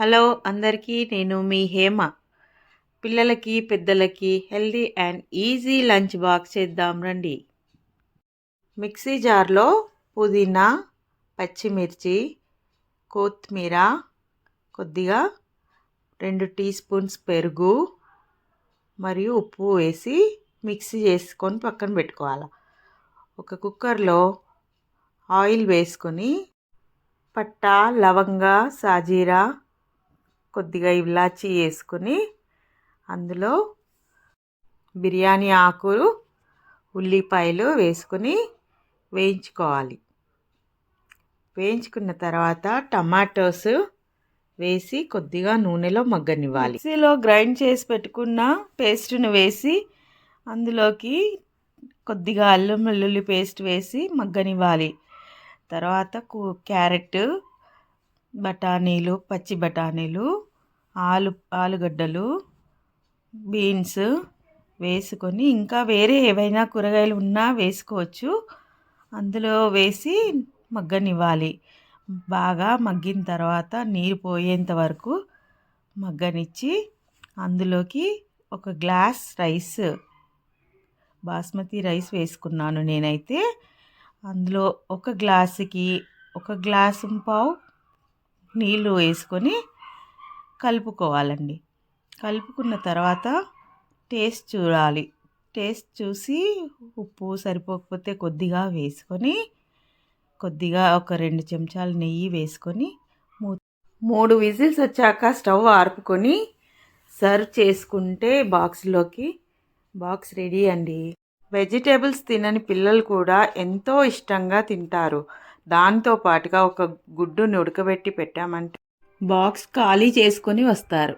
Hello అందరికీ నేను మీ హేమ. పిల్లలకి పెద్దలకి healthy and easy lunch box చేద్దాం రండి. మిక్సీ జార్లో పుదీనా పచ్చిమిర్చి కొత్తిమీర కొద్దిగా రెండు టీ స్పూన్స్ పెరుగు మరియు ఉప్పు వేసి మిక్సీ చేసుకొని పక్కన పెట్టుకోవాలి. ఒక కుక్కర్లో ఆయిల్ వేసుకొని పట్టా లవంగ సాజీరా కొద్దిగా ఇలాచి వేసుకొని అందులో బిర్యానీ ఆకులు ఉల్లిపాయలు వేసుకొని వేయించుకోవాలి. వేయించుకున్న తర్వాత టమాటోస్ వేసి కొద్దిగా నూనెలో మగ్గనివ్వాలి. మిక్సీలో గ్రైండ్ చేసి పెట్టుకున్న పేస్ట్ను వేసి అందులోకి కొద్దిగా అల్లం వెల్లుల్లి పేస్ట్ వేసి మగ్గనివ్వాలి. తర్వాత క్యారెట్ బఠానీలు పచ్చి బఠానీలు ఆలు ఆలుగడ్డలు బీన్స్ వేసుకొని ఇంకా వేరే ఏవైనా కూరగాయలు ఉన్నా వేసుకోవచ్చు. అందులో వేసి మగ్గనివ్వాలి. బాగా మగ్గిన తర్వాత నీరు పోయేంత వరకు మగ్గనిచ్చి అందులోకి ఒక గ్లాస్ రైస్ బాస్మతి రైస్ వేసుకున్నాను నేనైతే. అందులో ఒక గ్లాసుకి ఒక గ్లాసు పావు నీళ్ళు వేసుకొని కలుపుకోవాలండి. కలుపుకున్న తర్వాత టేస్ట్ చూడాలి. టేస్ట్ చూసి ఉప్పు సరిపోకపోతే కొద్దిగా వేసుకొని కొద్దిగా ఒక రెండు చెంచాలు నెయ్యి వేసుకొని మూడు విజిల్స్ వచ్చాక స్టవ్ ఆర్పుకొని సర్వ్ చేసుకుంటే బాక్స్లోకి బాక్స్ రెడీ అండి. వెజిటేబుల్స్ తినని పిల్లలు కూడా ఎంతో ఇష్టంగా తింటారు. దాంతో పాటుగా ఒక గుడ్డుని ఉడకబెట్టి పెట్టామంటే బాక్స్ ఖాళీ చేసుకొని వస్తారు.